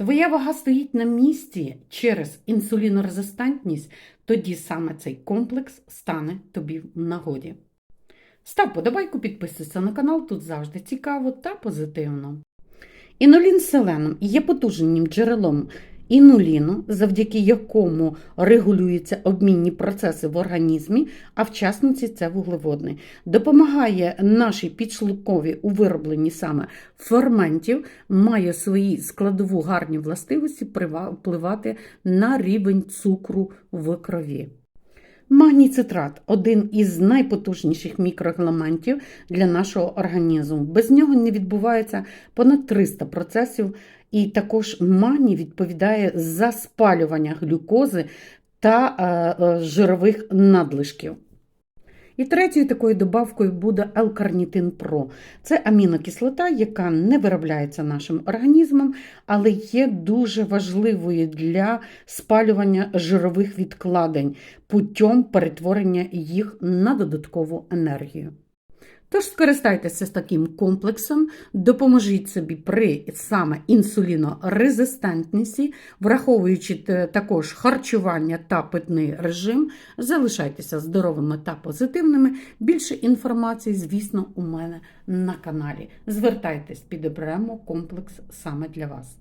Твоя вага стоїть на місці через інсулінорезистантність, тоді саме цей комплекс стане тобі в нагоді. Став подобайку, підписуйся на канал, тут завжди цікаво та позитивно. Інулін з селеном є потужним джерелом інуліну, завдяки якому регулюються обмінні процеси в організмі, а в частності це вуглеводний. Допомагає нашій підшлунковій у виробленні саме ферментів, має свої складову гарні властивості впливати на рівень цукру в крові. Магній цитрат один із найпотужніших мікроелементів для нашого організму. Без нього не відбувається понад 300 процесів, і також магній відповідає за спалювання глюкози та е, е, жирових надлишків. І третьою такою добавкою буде L-карнітин Про. Це амінокислота, яка не виробляється нашим організмом, але є дуже важливою для спалювання жирових відкладень путем перетворення їх на додаткову енергію. Тож скористайтеся з таким комплексом, допоможіть собі при саме інсулінорезистентності, враховуючи також харчування та питний режим, залишайтеся здоровими та позитивними. Більше інформації, звісно, у мене на каналі. Звертайтесь, підіберемо комплекс саме для вас.